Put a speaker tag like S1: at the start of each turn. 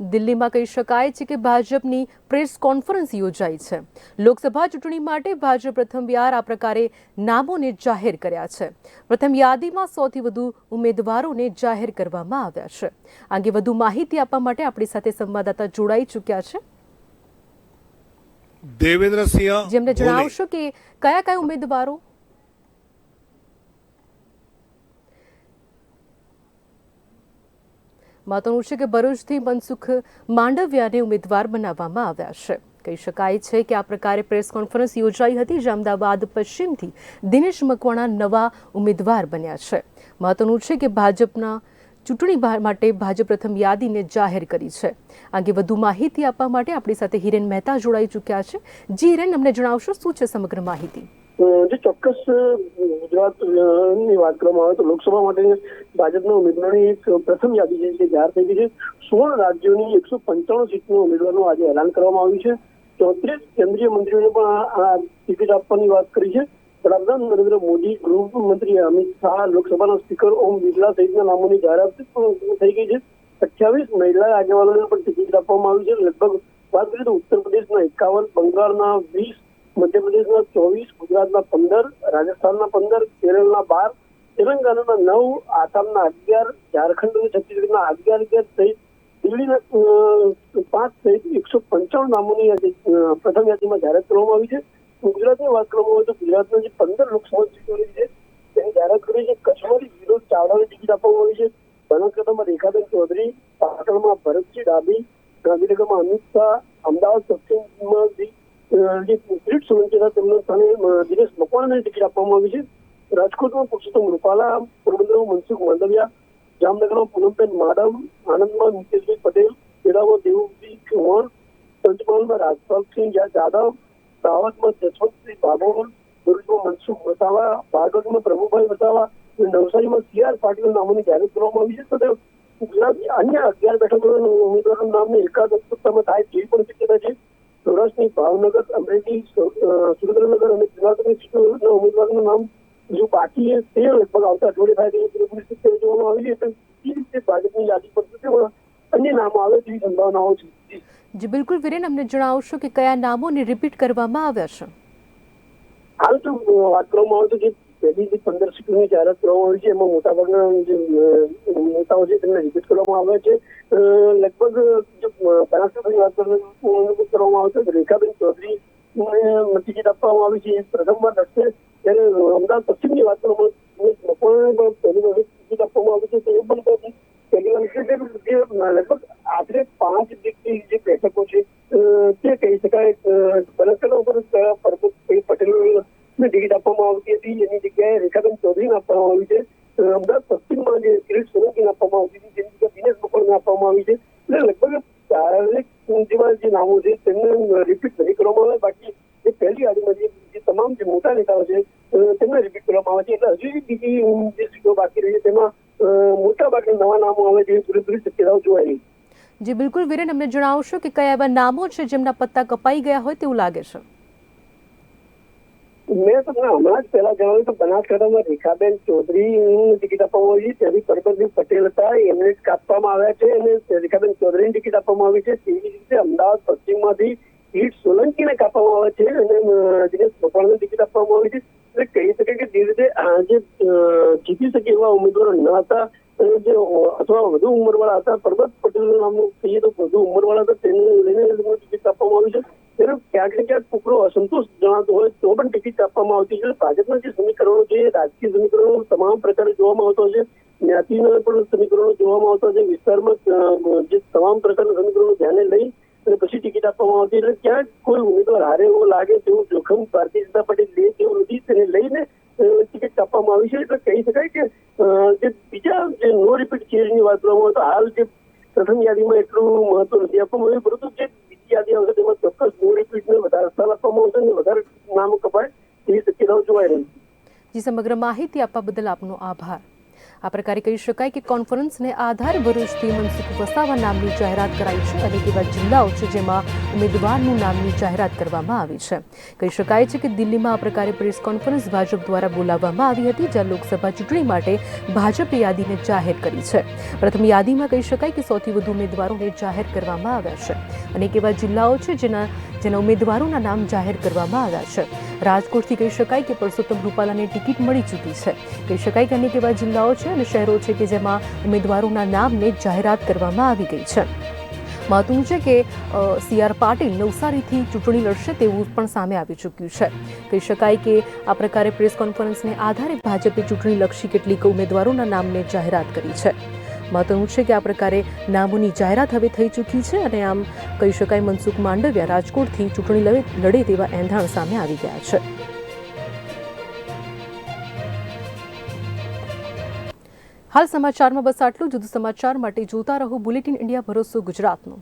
S1: દિલ્હીમાં કહી શકાય છે કે ભાજપની પ્રેસ કોન્ફરન્સ યોજાઈ છે. લોકસભા ચૂંટણી માટે ભાજપ પ્રથમવાર આ પ્રકારે નામોને જાહેર કર્યા છે. પ્રથમ યાદીમાં સૌથી વધુ ઉમેદવારોને જાહેર કરવામાં આવ્યા છે. આ અંગે વધુ માહિતી આપવા માટે આપણી સાથે સંવાદદાતા જોડાઈ ચૂક્યા છે.
S2: દેવેન્દ્રસિંહ
S1: જેમને જણાવશો કે કયા કયા ઉમેદવારો મહત્વનું છે કે ભરૂચથી મનસુખ માંડવિયાને ઉમેદવાર બનાવવામાં આવ્યા છે. કહી શકાય છે કે આ પ્રકારે પ્રેસ કોન્ફરન્સ યોજાઈ હતી જે અમદાવાદ પશ્ચિમથી દિનેશ મકવાણા નવા ઉમેદવાર બન્યા છે. મહત્વનું છે કે ભાજપના ચૂંટણી માટે ભાજપ પ્રથમ યાદીને જાહેર કરી છે. આગે વધુ માહિતી આપવા માટે આપણી સાથે હિરેન મહેતા જોડાઈ ચૂક્યા છે. જી હિરેન, અમને જણાવશો શું છે સમગ્ર માહિતી?
S3: જે ચોક્કસ અ, ગુજરાત અ, ની વાત કરવામાં આવે તો લોકસભા માટે ભાજપના ઉમેદવારની એક પ્રથમ યાદી છે જે જાહેર થઈ ગઈ છે. સોળ રાજ્યોની એકસો પંચાણું સીટનું ઉમેદવારનું આજે એલાન કરવામાં આવ્યું છે. ચોત્રીસ કેન્દ્રીય મંત્રીઓને પણ આ ટિકિટ આપવાની વાત કરી છે. વડાપ્રધાન નરેન્દ્ર મોદી ગૃહમંત્રી અમિત શાહ લોકસભાના સ્પીકર ઓમ બિરલા સહિતના નામોની જાહેરાત પણ થઈ ગઈ છે. અઠ્યાવીસ મહિલા આગેવાનોને પણ ટિકિટ આપવામાં આવી છે. લગભગ વાત કરીએ તો ઉત્તર પ્રદેશના એકાવન બંગાળના વીસ મધ્યપ્રદેશના ચોવીસ ગુજરાતના પંદર રાજસ્થાનના પંદર કેરળના બાર તેલંગાણાના નવ આસામના અગિયાર ઝારખંડ અને છત્તીસગઢના અગિયાર અગિયાર સહિત દિલ્હીના પાંચ સહિત એકસો પંચાવન નામોની આજે, પ્રથમ યાદીમાં જાહેરાત કરવામાં આવી છે. ગુજરાતની વાત કરવામાં આવે તો ગુજરાતના જે પંદર લોકસભા સીટોની છે તેની જાહેરાત કરી છે. કચ્છમાંથી વિનોદ ચાવડાને ટિકિટ આપવામાં આવી છે. બનાસકાંઠામાં રેખાબેન ચૌધરી પાટણમાં ભરતજી ડાબી ગાંધીનગરમાં અમિત શાહ અમદાવાદ પશ્ચિમમાં જે ક્રિકેટ જે હતા તેમના સ્થાને દિનેશ મકવાણાને ટિકિટ આપવામાં આવી છે રાજકોટમાં પુરુષોત્તમ રૂપાલા પોરબંદરમાં મનસુખ માંડવિયા જામનગરમાં પૂનમબેન માડમ આણંદમાં નીતિશભાઈ પટેલ ખેડામાં દેવુજી ચૌહાણ પંચમહાલમાં રાજપાલસિંહ જાદવ દાહોદમાં જશવંતસિંહ ભાભોર ભરૂચમાં મનસુખ વસાવા ભાગવતમાં પ્રભુભાઈ વસાવા અને નવસારીમાં સી આર પાટીલ નામોની જાહેરાત કરવામાં આવી છે તો ગુજરાતની અન્ય અગિયાર બેઠકોના ઉમેદવારોના નામને એકાદ સપ્તાહમાં થાય તેવી પણ શક્યતા છે સૌરાષ્ટ્રની ભાવનગર અમરેલી સુરેન્દ્રનગર અને જુનાગઢની સીટોના ઉમેદવારનું નામ જો બાકી છે તે લગભગ આવતા અઠવાડિયે થાય તેવી પૂરેપૂરી શક્યતા જોવામાં આવી છે. એટલે એ રીતે ભાજપની યાદી પર તેમાં અન્ય નામો આવે તેવી સંભાવનાઓ છે.
S1: જી બિલકુલ વિરેન અમને જણાવશો કે કયા નામોને રિપીટ કરવામાં આવ્યા છે?
S3: હાલ તો વાત કરવામાં આવે તો જે પહેલી જે પંદર સીટોની જાહેરાત કરવામાં આવી છે, એમાં મોટાભાગના જે નેતાઓ છે, તેમને રિપીટ કરવામાં આવ્યા છે. લગભગ જો બનાસકાંઠાની વાત કરવામાં આવે તો રેખાબેન ચૌધરી ટિકિટ આપવામાં આવી છે. એ પ્રથમવાર લડશે ત્યારે અમદાવાદ પશ્ચિમની વાત કરવામાં પણ પહેલી વખત ટિકિટ આપવામાં આવી છે. તે પણ પહેલી જે લગભગ આશરે પાંચ જેટલી જે બેઠકો છે તે કહી શકાય અ, બનાસકાંઠા ઉપર અ, પરબતભાઈ પટેલ ને ટિકિટ આપવામાં આવતી હતી એની જગ્યાએ રેખાબેન ચૌધરીને આપવામાં આવી છે અ, અમદાવાદ પશ્ચિમમાં જે કિરીટ સોલંકીને આપવામાં આવતી હતી જેની જગ્યાએ આપવામાં આવી છે. એટલે લગભગ ચારેક જેવા જે નામો છે, તેમને રિપીટ નહીં કરવામાં આવે બાકી જે પહેલી યાદીમાં જે તમામ જે મોટા નેતાઓ છે તેમને રિપીટ કરવામાં આવે છે. એટલે હજુ બીજી જે સીટો બાકી રહી છે, તેમાં મોટા ભાગના નવા નામો આવે તેવી પૂરેપૂરી શક્યતાઓ જોવાય રહી
S1: જી, બિલકુલ. વિરેન, અમને જણાવશો કે કયા એવા નામો છે જેમના પત્તા કપાઈ ગયા હોય તેવું લાગે છે?
S3: મેં તમને હમણાં જ પહેલા જણાવ્યું કે બનાસકાંઠામાં રેખાબેન ચૌધરી ટિકિટ આપવામાં આવી છે જેવી પરબતભાઈ પટેલ હતા, એમને જ કાપવામાં આવ્યા છે, અને રેખાબેન ચૌધરીની ટિકિટ આપવામાં આવી છે. તેવી રીતે અમદાવાદ, પશ્ચિમમાંથી કિરીટ સોલંકીને કાપવામાં આવે છે, અને દિનેશ મકવાણાને ટિકિટ આપવામાં આવી છે. એટલે કહી શકાય કે જે રીતે આજે જીતી શકે એવા ઉમેદવારો ન હતા, અને જે અથવા વધુ ઉંમરવાળા હતા, પરબત પટેલનું નામનું કહીએ તો વધુ ઉંમરવાળા હતા તેને લઈને ટિકિટ આપવામાં આવી છે. ક્યાંક ને અસંતોષ જણાતો હોય તો પણ ટિકિટ આપવામાં આવતી છે. ભાજપના જે સમીકરણો છે રાજકીય સમીકરણો તમામ પ્રકારે જોવામાં આવતો છે. જ્ઞાતિના પણ સમીકરણો જોવામાં આવતા છે. વિસ્તારમાં જે તમામ પ્રકારના સમીકરણો ધ્યાને લઈ અને પછી ટિકિટ આપવામાં આવતી એટલે ક્યાંક કોઈ ઉમેદવાર હારે એવો લાગે તેવું જોખમ ભારતીય જનતા પાર્ટી લે તેવું નથી. તેને લઈને ટિકિટ આપવામાં આવી છે. એટલે કહી શકાય કે જે બીજા જે નો રિપીટ ચેન્જની વાત કરવામાં આવે તો હાલ જે પ્રથમ યાદીમાં એટલું મહત્વ નથી આપવામાં આવ્યું. પરંતુ જે બીજી યાદી આવશે તેમાં ચોક્કસ નો રિપીટને વધારે અને વધારે નામ કપાય તેવી શક્યતાઓ જોવાઈ રહી છે
S1: જી, સમગ્ર માહિતી આપવા બદલ આપનો આભાર. આ પ્રકારે કહી શકાય કે કોન્ફરન્સને આધાર ભરૂચથી મનસુખ વસાવા નામની જાહેરાત કરાઈ છે અને એવા જિલ્લાઓ છે જેમાં ઉમેદવારનું નામની જાહેરાત કરવામાં આવી છે. કહી શકાય છે કે દિલ્હીમાં આ પ્રકારે પ્રેસ કોન્ફરન્સ ભાજપ દ્વારા બોલાવવામાં આવી હતી, જ્યાં લોકસભા ચૂંટણી માટે ભાજપે યાદીને જાહેર કરી છે. પ્રથમ યાદીમાં કહી શકાય કે સૌથી વધુ ઉમેદવારોને જાહેર કરવામાં આવ્યા છે અને એવા જિલ્લાઓ છે જેના જેના ઉમેદવારોના નામ જાહેર કરવામાં આવ્યા છે. રાજકોટથી કહી શકાય કે પરસોત્તમ રૂપાલાને ટિકિટ મળી ચૂકી છે. કહી શકાય કે અનેક એવા જિલ્લાઓ છે અને શહેરો છે કે જેમાં ઉમેદવારોના નામને જાહેરાત કરવામાં આવી ગઈ છે. મહત્વનું છે કે સી આર પાટીલ નવસારીથી ચૂંટણી લડશે તેવું પણ સામે આવી ચૂક્યું છે. કહી શકાય કે આ પ્રકારે પ્રેસ કોન્ફરન્સને આધારે ભાજપે ચૂંટણીલક્ષી કેટલીક ઉમેદવારોના નામને જાહેરાત કરી છે. મહત્વનું છે કે આ પ્રકારે નામોની જાહેરાત હવે થઈ ચૂકી છે અને આમ કહી શકાય મનસુખ માંડવિયા રાજકોટથી ચૂંટણી લડે તેવા એંધાણ સામે આવી ગયા છે. હાલ સમાચારમાં બસ આટલું જુદું સમાચાર માટે જોતા રહો બુલેટિન ઇન્ડિયા ભરોસો ગુજરાતનું.